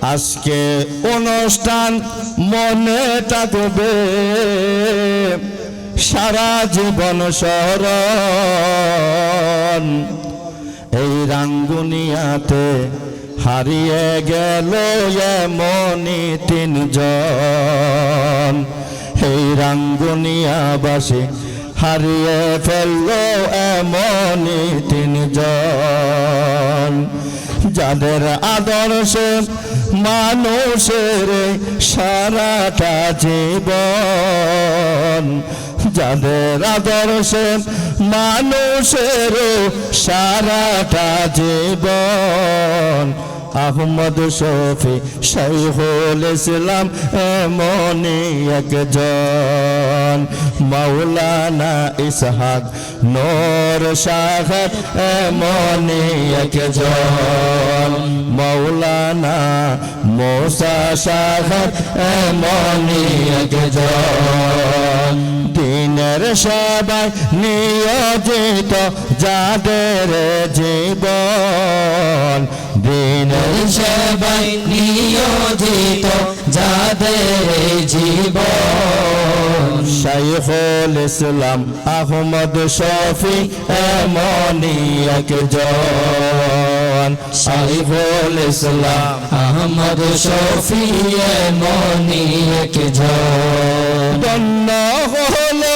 আজকে অনুষ্ঠান মনে থাকবে। সারা জীবন স্মরণ। এই রাঙ্গুনিয়াতে হারিয়ে গেল এমনই তিনজন। এই রাঙ্গুনিয়াবাসী হারিয়ে ফেলল এমনই তিনজন। যাদের আদর্শে মানুষের সারাটা জীবন। যাদের আদর্শে মানুষের সারাটা জীবন। আহমদ শফি শাইখুল ইসলাম এমনই একজন। মাওলানা ইসহাক নূর শাহাদ এমনই একজন। মাওলানা মোসা শাহাদ এমনই একজন। দিনের সবাই নিয়োজিত, যাদের জীবন দিনের সবাই নিয়োজিত, যাদের জীবন। শাইখুল ইসলাম, আহমদ শফি, এমনই একজন। শাইখুল ইসলাম, আহমদ শফি মনি একজন। দন্ন হলো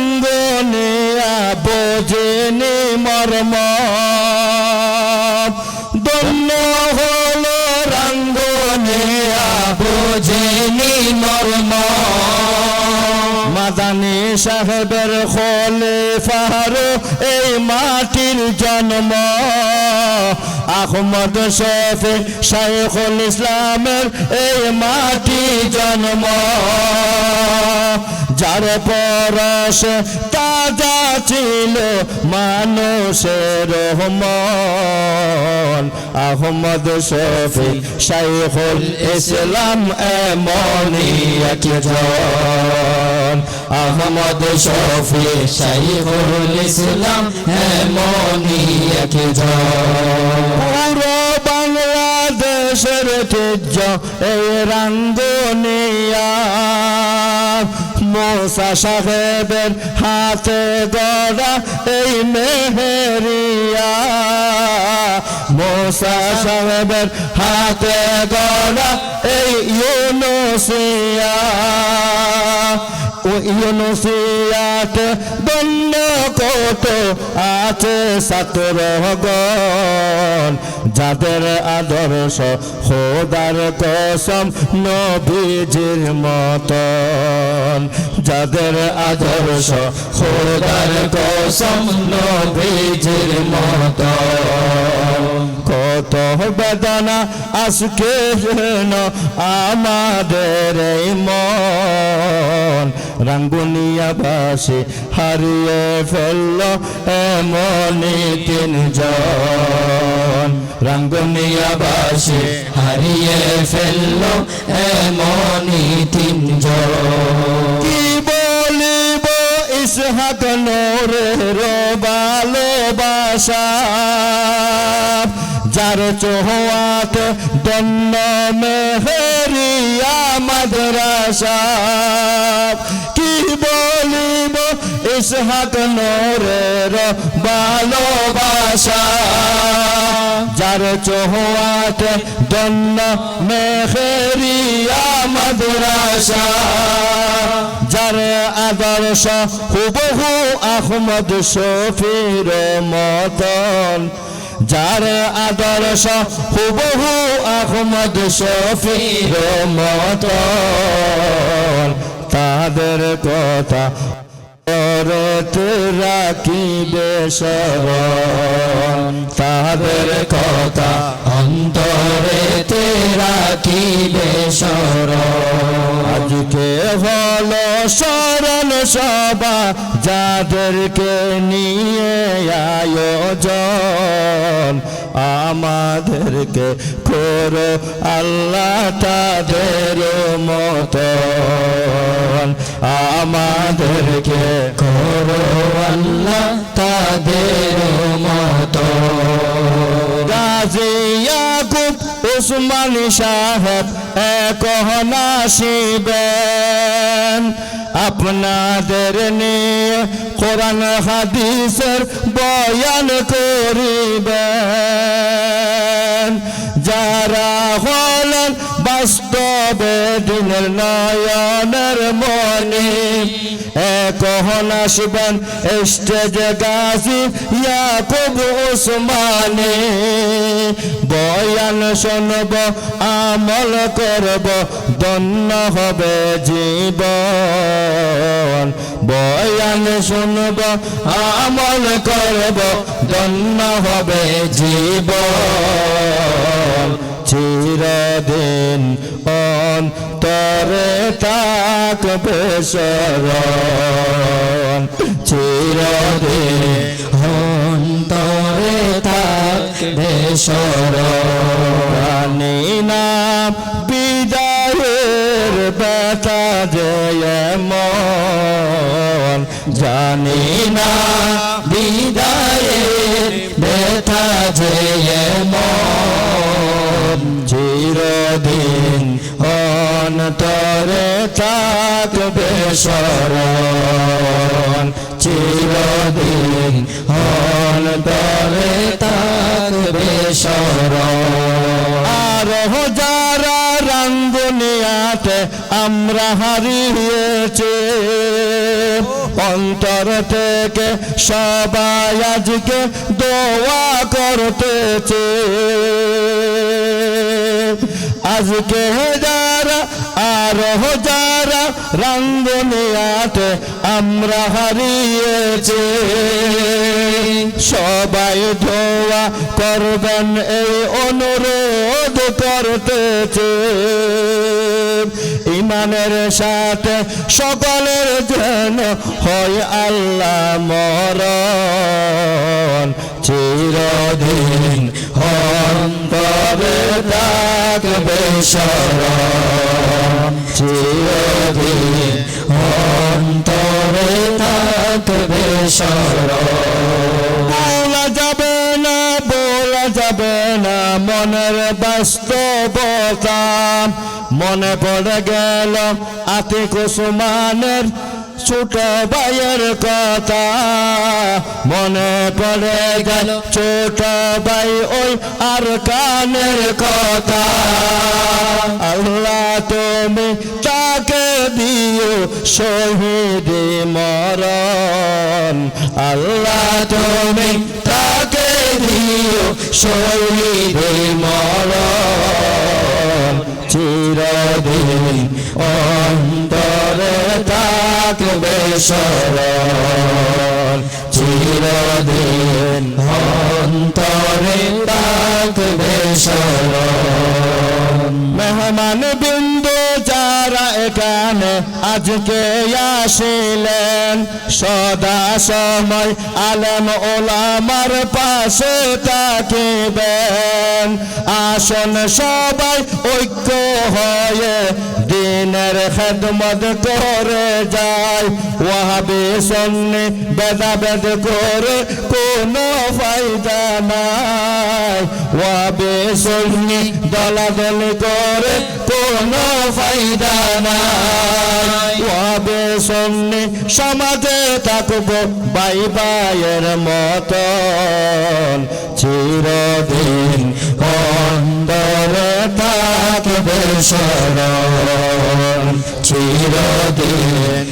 রাঙ্গনিয়া বোঝেনি মর্ম। দন্ন হলো রাঙ্গনিয়া বোঝেনি মর্ম। মাদানি সাহেবের খোলে ফারো এই মাটির জন্ম। আহমদ শফি শাইখুল ইসলামের এই মাটি জন্ম। যার পরশ তাজা ছিল মানুষের রহমান। আহমদ শফি শাইখুল ইসলাম এমনই একজন আহমদ শফি শাইখুল ইসলাম মনি একজন পুরো বাংলাদেশের ঐতিহ্য এই রাঙ্গুনিয়া। মোসা সাহেবের হাতে গড়া এই মেহেরিয়া। মোসা সাহেবের হাতে গড়া এই ইউনুসিয়া। ও ইউনুসিয়াতে দন্য কত আছে ছাত্রগণ যাদের আদর্শ খোদার কসম নবীজির মতন। যাদের আদর্শ খোদার কসম নবীজির মতন। কত বেদনা আজকে যেন আমাদের মন রাঙ্গুনিয়াবাসী হারিয়ে ফেলল এমনই তিনজন। রাঙ্গুনিয়াবাসী হারিয়ে ফেলল এমনই তিনজন। ইসহাক নোরের ভালোবাসা যার চোহাত দন্ন মেহেরিয়া মাদ্রাসা কি বলিব ইসহাক নোরের ভালোবাসা? যার চোহাত দন্ন মেহেরিয়া মাদ্রাসা যার আদর্শ হুবহু আহমদ শফির মতন। যার আদর্শ হুবহু আহমদ শফির মত তাদের কথা করতে রাখিবে তাদের কথা অন্তরে তেরা কি বেসর আজকে হলো স্মরণ সভা যাদেরকে নিয়ে আয়োজন, আমাদেরকে করো আল্লাহ তাদের মতন। আমাদেরকে করো আল্লাহ তাদের মত গাজী ইয়াকুব উসমানী সাহেব এখন আসিবেন আপনাদের নিয়ে কোরআন, হাদিসের বয়ান করিবেন। যারা হলেন বাস্তবে দিনের নয়নের মনে এখন আসবেন স্টেজে গাজী ইয়াকুব উসমানে। বয়ান শুনব, আমল করব দন্য হবে জীবন। বয়ান শুনব, আমল করব দন্য হবে জীবন। চিরদিন অন্তরে থাকবে শরণ। চিরদিন অন্তরে থাকবে জানি না বিদায়ের ব্যথা যে মন জানি না, বিদায়ের ব্যথা যে চিরদিন অন্তরে থাকবে শরণ চিরদিন অন্তরে থাকবে শরণ আর যারা রাঙ্গুনিয়াতে আমরা হারিয়েছি। অন্তর থেকে সবাই আজকে দোয়া করতেছে। আজকে যারা আর যারা রাঙ্গুনিয়াতে আমরা হারিয়েছি। সবাই ধোয়া করবেন, এই অনুরোধ করতেছে। ইমানের সাথে সকলের যেন হয় আল্লাহ মরণ। চিরদিন অন্তরে থাকবে শরণ চিরদিন বলা যাবে না বলা যাবে না মনের বাস্তবতা মনে পড়ে গেল আতি কুসুমানের ছোট ভাইয়ের কথা মনে পড়ে গেল ছোট ভাই ওই আর কানের কথা। আল্লাহ তুমি তাকে দিও শহীদি মরণ। আল্লাহ তুমি তাকে দিও শহীদি মরণ। চিরদিন অন্তরে থাকবে শরণ। চিরদিন অন্তরে থাকবে শরণ। মেহমান বিন্দু যারা এখানে আজকে আসিলেন। সদা সময় আলেম ওলামার পাশে থাকিবেন আসন সবাই ঐক্য হয়ে দিনের খেদমত করে যায়। ওয়াহাবি সন্নি বেদাবেদ করে কোনো ফায়দা নাই। ওয়াহাবি সন্নি দলাদলি করে, কোনো ফায়দা নাই। ওয়াহাবি সন্নি সমাজে থাকব বাই বাইয়ের মতন। চিরদিন অন্দরে থাকবে শরণ চিরদিন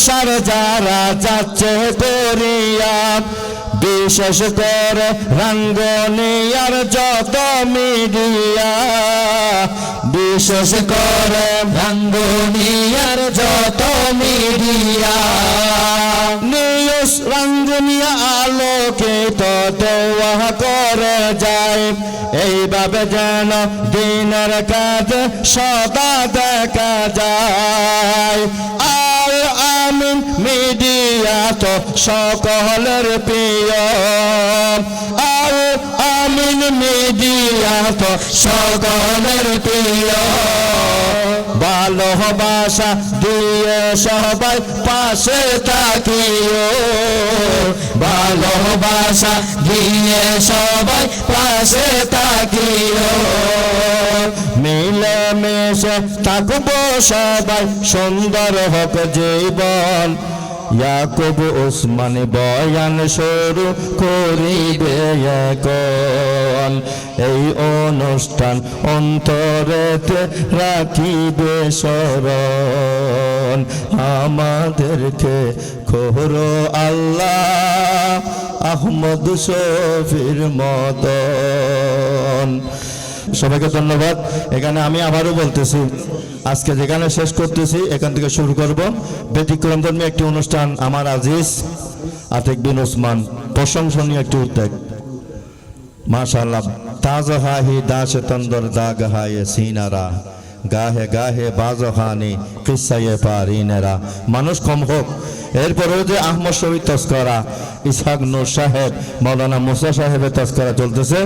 প্রসার যারা যাচ্ছে করিয়া বিশেষ করে রাঙ্গনিয়ার যত মিডিয়া, বিশেষ করে রাঙ্গুনিয়ার যত মিডিয়া। নিউজ রাঙ্গুনিয়া আলোকিত দেওয়া করে যায়, এইভাবে যেন দিনের কাজ সদা দেখা যায়। মিডিয়া তো সকলের প্রিয়। আর আমিন মিডিয়া তো সকলের প্রিয়। ভালোবাসা দিয়ে সবাই পাশে থাকিও। ভালোবাসা দিয়ে সবাই পাশে থাকিও। মিলে মেশে থাকব সবাই সুন্দর হোক জীবন। ইয়াকুব ওসমান বয়ান শুরু করিবে এখন। এই অনুষ্ঠান অন্তরেতে রাখিবে স্মরণ। আমাদেরকে খোরো আল্লাহ আহমদ শফির মতন সবাইকে ধন্যবাদ। এখানে আমি আবারও বলতেছি, আজকে যেখানে শেষ করতেছি, এখান থেকে শুরু করব। ব্যতিক্রম ধর্মী একটি অনুষ্ঠান আমার আজিজ, আতেক বিন ওসমান, প্রশংসনীয় একটি উদ্যোগ। মাশাল্লাহ তাজ হাহি দাস তন্দর দাগ হায়ে সিনারা। গাহে গাহে বাজ হানি কিসাইয়ে পারিনেরা মানুষ কম হোক। এরপরেও যে আহমদ শহীদ তস্করা, ইসহাক নূর সাহেব, মৌলানা মুসা সাহেবের তস্করা চলতেছে,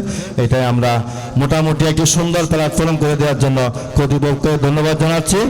এটাই আমরা মোটামুটি একটি সুন্দর প্ল্যাটফর্ম করে দেওয়ার জন্য কর্তৃপক্ষকে ধন্যবাদ জানাচ্ছি।